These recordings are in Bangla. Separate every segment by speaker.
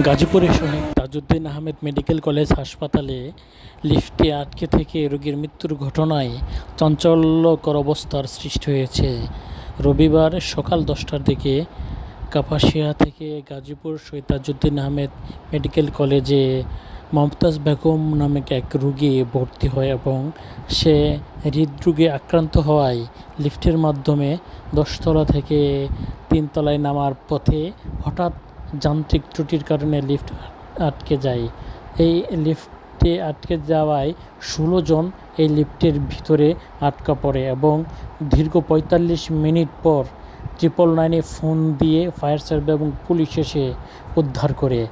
Speaker 1: গাজীপুরের শহীদ তাজউদ্দিন আহমেদ মেডিকেল কলেজ হাসপাতালে লিফটে আটকে থেকে রোগীর মৃত্যুর ঘটনায় চাঞ্চল্যকর অবস্থার সৃষ্টি হয়েছে। রবিবার সকাল দশটার দিকে কাপাসিয়া থেকে গাজীপুর শহীদ তাজউদ্দিন আহমেদ মেডিকেল কলেজে মমতাজ বেগম নামক এক রোগী ভর্তি হয় এবং সে হৃদরোগে আক্রান্ত হওয়ায় লিফটের মাধ্যমে দশতলা থেকে তিনতলায় নামার পথে হঠাৎ যান্ত্রিক ত্রুটির কারণে লিফট আটকে যায়। এই লিফটে আটকে যাওয়ায় ষোলো জন এই লিফটের ভিতরে আটকা পড়ে এবং দীর্ঘ পঁয়তাল্লিশ মিনিট পর ট্রিপল নাইনে ফোন দিয়ে ফায়ার সার্ভিস এবং পুলিশ এসে উদ্ধার করে।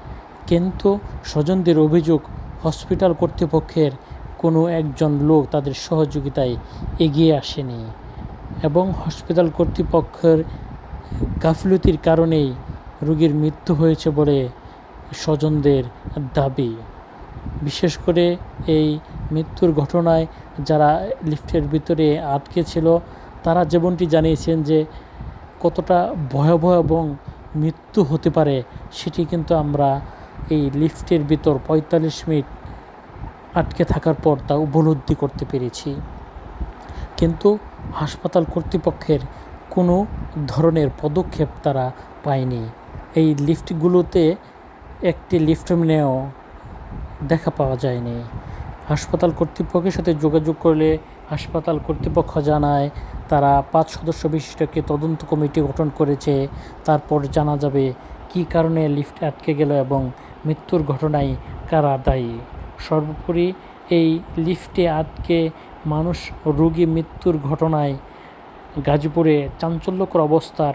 Speaker 1: কিন্তু স্বজনদের অভিযোগ, হসপিটাল কর্তৃপক্ষের কোনো একজন লোক তাদের সহযোগিতায় এগিয়ে আসেনি এবং হসপিটাল কর্তৃপক্ষের গাফলতির কারণেই রোগীর মৃত্যু হয়েছে বলে স্বজনদের দাবি। বিশেষ করে এই মৃত্যুর ঘটনায় যারা লিফটের ভিতরে আটকে ছিল, তারা যেমনটি জানিয়েছেন যে কতটা ভয়াবহ এবং মৃত্যু হতে পারে, সেটি কিন্তু আমরা এই লিফটের ভিতর পঁয়তাল্লিশ মিনিট আটকে থাকার পর তা উপলব্ধি করতে পেরেছি। কিন্তু হাসপাতাল কর্তৃপক্ষের কোনো ধরনের পদক্ষেপ তারা পায়নি। এই লিফটগুলোতে একটি লিফটম্যানেও দেখা পাওয়া যায়নি। হাসপাতাল কর্তৃপক্ষের সাথে যোগাযোগ করলে হাসপাতাল কর্তৃপক্ষ জানায়, তারা পাঁচ সদস্য বিশিষ্ট একটি তদন্ত কমিটি গঠন করেছে। তারপর জানা যাবে কী কারণে লিফট আটকে গেল এবং মৃত্যুর ঘটনায় কারা দায়ী। সর্বোপরি এই লিফটে আটকে মানুষ রোগী মৃত্যুর ঘটনায় গাজীপুরে চাঞ্চল্যকর অবস্থার